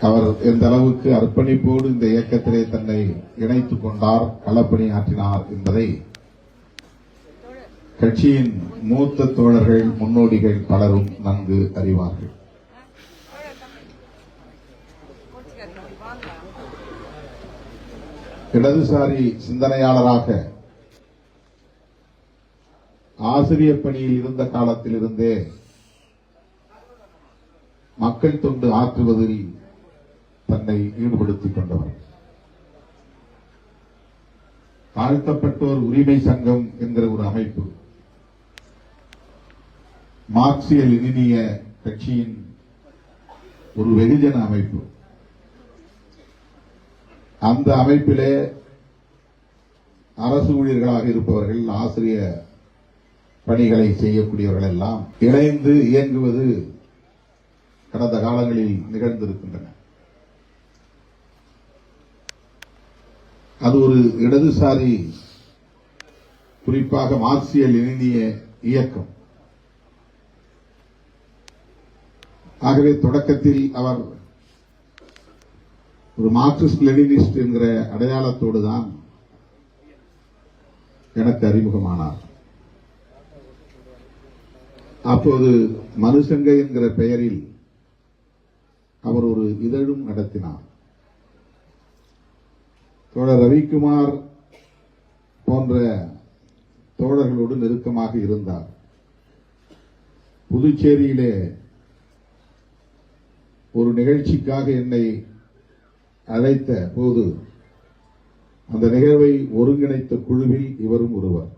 அவர் எந்த அளவுக்கு அர்ப்பணிப்போடு இந்த இயக்கத்திலே தன்னை இணைத்துக் கொண்டார் களப்பணி ஆற்றினார் என்பதை கட்சியின் மூத்த தோழர்கள் முன்னோடிகள் பலரும் நன்கு அறிவார்கள். இடதுசாரி சிந்தனையாளராக ஆசிரியர் பணியில் இருந்த காலத்திலிருந்தே மக்கள் தொண்டு ஆற்றுவதில் தன்னை ஈடுபடுத்திக் கொண்டவர். தாழ்த்தப்பட்டோர் உரிமை சங்கம் என்கிற ஒரு அமைப்பு. மார்க்சிய லெனினிய கட்சியின் ஒரு வெகுஜன அமைப்பு. அந்த அமைப்பிலே அரசு ஊழியர்களாக இருப்பவர்கள் ஆசிரிய பணிகளை செய்யக்கூடியவர்கள் எல்லாம் இணைந்து இயங்குவது கடந்த காலங்களில் நிகழ்ந்திருக்கின்றன. அது ஒரு இடதுசாரி குறிப்பாக மார்க்சிய லெனினிய இயக்கம். ஆகவே தொடக்கத்தில் அவர் ஒரு மார்க்சிஸ்ட் லெனினிஸ்ட் என்கிற அடையாளத்தோடு தான் எனக்கு அறிமுகமானார். அப்போது மனுசங்கை என்கிற பெயரில் அவர் ஒரு இதழும் நடத்தினார். தோழர் ரவிக்குமார் போன்ற தோழர்களோடு நெருக்கமாக இருந்தார். புதுச்சேரியிலே ஒரு நிகழ்ச்சிக்காக என்னை அழைத்த போது அந்த நிகழ்வை ஒருங்கிணைத்த குழுவில் இவரும் ஒருவர்.